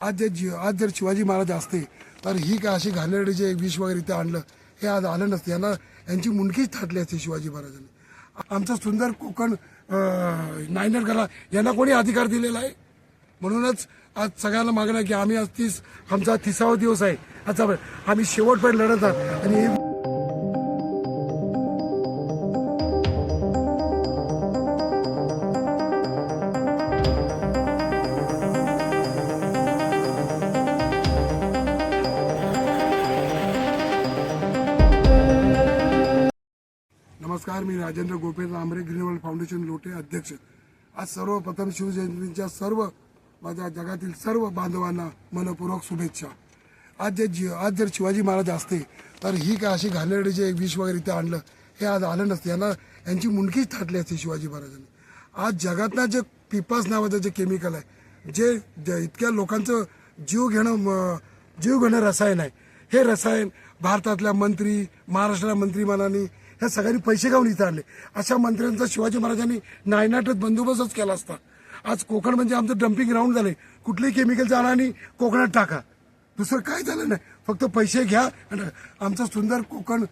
आज जे जी आज जर शिवाजी महाराज असते तर ही काय अशी घाणेरडी जे विष वगैरे इथं आणलं हे आज आलं नसतं. यांना यांची मुंडकीच थाटली असते शिवाजी महाराजांनी. आमचं सुंदर कोकण अं, नायनर यांना कोणी अधिकार दिलेला आहे? म्हणूनच आज सगळ्यांना मागणं की आम्ही आज तीस आमचा तिसावा दिवस आहे. आता आम्ही शेवटपर्यंत लढत आहात आणि नमस्कार मी Rajendra Gopendra Ambre Green World foundation Lote अध्यक्ष. आज सर्वप्रथम शिवजयंतीच्या सर्व माझ्या जगातील सर्व बांधवांना मनपूर्वक शुभेच्छा. आज जे जी आज जर शिवाजी महाराज असते तर ही काय अशी घाणेरडी जे विष वगैरे इथे आणलं हे आज आलं नसतं. यांना यांची मुंडकीच थाटली असते शिवाजी महाराजांनी. आज जगातला जे पिपास नावाचं जे केमिकल आहे जे इतक्या लोकांचं जीव घेणं जीव घेणं रसायन आहे. हे रसायन भारतातल्या मंत्री महाराष्ट्राला मंत्रिमंडळांनी ह्या सगळ्यांनी पैसे घेऊन इथं आणले अशा मंत्र्यांचा शिवाजी महाराजांनी नायनाटत बंदोबस्तच केला असता. आज कोकण म्हणजे आमचं डम्पिंग ग्राउंड झाले कुठलेही केमिकल आणा आणि कोकणात टाका. दुसरं काय झालं नाही. फक्त पैसे घ्या आणि आमचं सुंदर कोकण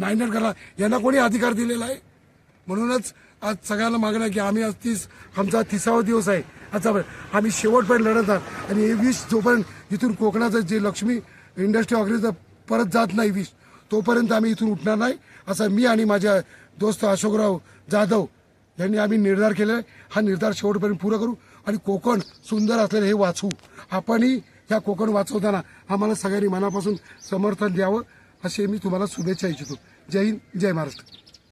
नायनाट करा. यांना कोणी अधिकार दिलेला आहे? म्हणूनच आज सगळ्यांना मागणं की आम्ही आज तीस आमचा तिसावा दिवस आहे. आजचा आम्ही शेवटपर्यंत लढत आहात. आणि हे विष जोपर्यंत इथून कोकणाचं जे लक्ष्मी इंडस्ट्री ऑर्गनायझर परत जात नाही विष तोपर्यंत आम्ही इथून उठणार नाही असं मी आणि माझ्या दोस्त अशोकराव जाधव यांनी आम्ही निर्धार केला आहे. हा निर्धार शेवटपर्यंत पुरं करू आणि कोकण सुंदर असलेलं हे वाचवू आपणही ह्या कोकण वाचवताना आम्हाला सगळ्यांनी मनापासून समर्थन द्यावं असे मी तुम्हाला शुभेच्छा इच्छितो. जय हिंद जय महाराष्ट्र.